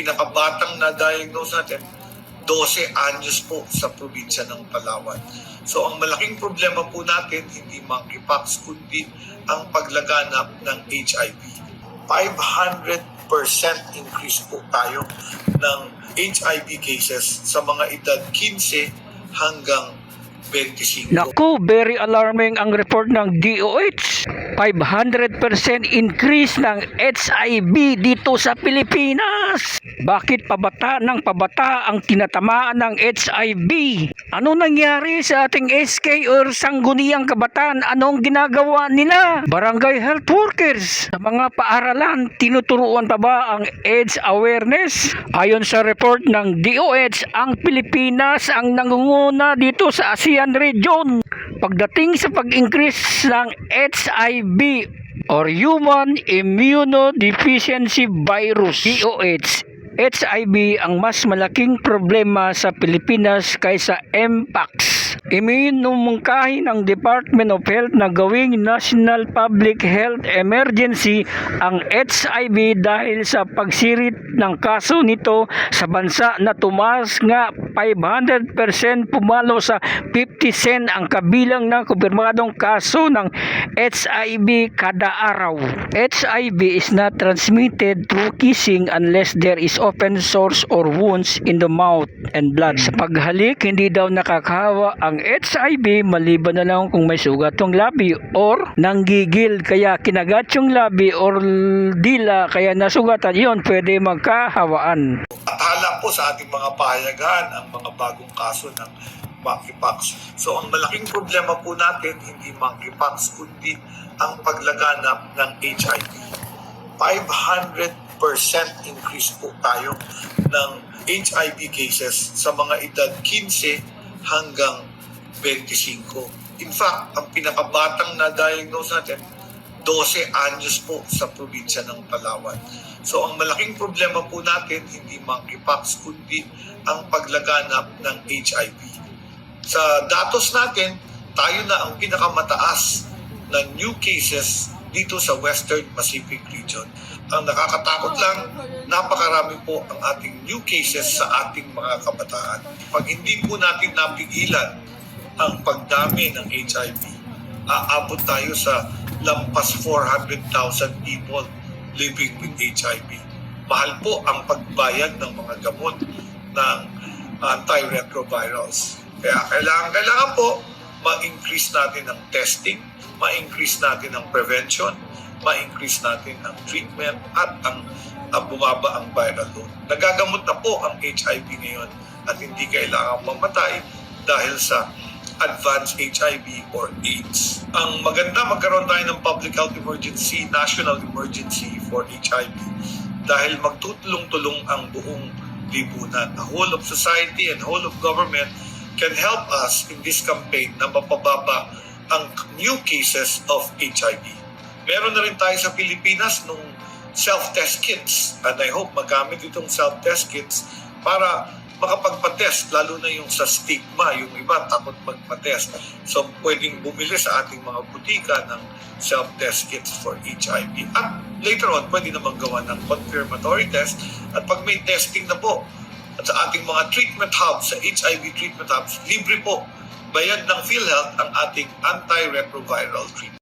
pinakabatang na-diagnose natin, 12 anyos po sa probinsya ng Palawan. So ang malaking problema po natin, hindi monkeypox, kundi ang paglaganap ng HIV. 500% increase po tayo ng HIV cases sa mga edad 15 hanggang 25. Naku, very alarming ang report ng DOH. 500% increase ng HIV dito sa Pilipinas. Bakit pabata ng pabata ang tinatamaan ng HIV? Ano nangyari sa ating SK or sangguniang kabataan? Anong ginagawa nila? Barangay health workers sa mga paaralan, tinuturuan pa ba ang AIDS awareness? Ayon sa report ng DOH, ang Pilipinas ang nangunguna dito sa ASEAN region pagdating sa pag-increase ng HIV or Human Immunodeficiency Virus DOH HIV ang mas malaking problema sa Pilipinas kaysa MPAX. Iminumungkahi ng Department of Health na gawing National Public Health Emergency ang HIV dahil sa pagsirit ng kaso nito sa bansa na tumaas nga 500% pumalo sa 50 ang kabilang ng kumpirmadong kaso ng HIV kada araw. HIV is not transmitted through kissing unless there is open sores or wounds in the mouth and blood. Sa paghalik, hindi daw nakakahawa ang HIV maliban na lang kung may sugat ng labi or nanggigil kaya kinagat yung labi or dila kaya nasugatan yon pwede magkahawaan. At hala po sa ating mga pahayagan ang mga bagong kaso ng monkeypox. So ang malaking problema po natin, hindi monkeypox, kundi ang paglaganap ng HIV. 500% increase po tayo ng HIV cases sa mga edad 15 hanggang 25. In fact, ang pinakabatang na-diagnose natin, 12 anyos po sa probinsya ng Palawan. So ang malaking problema po natin, hindi monkeypox, kundi ang paglaganap ng HIV. Sa datos natin, tayo na ang pinakamataas na new cases dito sa Western Pacific region. Ang nakakatakot lang, napakarami po ang ating new cases sa ating mga kabataan. Pag hindi po natin napigilan ang pagdami ng HIV, aabot tayo sa lampas 400,000 people living with HIV. Mahal po ang pagbayad ng mga gamot ng antiretrovirals. Kaya kailangan, kailangan po ma-increase natin ang testing, ma-increase natin ang prevention, ma-increase natin ang treatment at ang, ang bumaba ang viral load. Nagagamot na po ang HIV ngayon at hindi kailangan mamatay dahil sa advanced HIV or AIDS. Ang maganda magkaroon tayo ng public health emergency, national emergency for HIV dahil magtutulong-tulong ang buong lipunan. The whole of society and whole of government can help us in this campaign na mapababa ang new cases of HIV. Meron na rin tayo sa Pilipinas nung self-test kits and I hope magamit itong self-test kits para makapagpatest, lalo na yung sa stigma, yung iba takot magpatest. So, pwedeng bumili sa ating mga butika ng self-test kits for HIV. At later on, pwede naman gawa ng confirmatory test. At pag may testing na po, at sa ating mga treatment hubs, sa HIV treatment hubs, libre po, bayad ng PhilHealth ang ating antiretroviral treatment.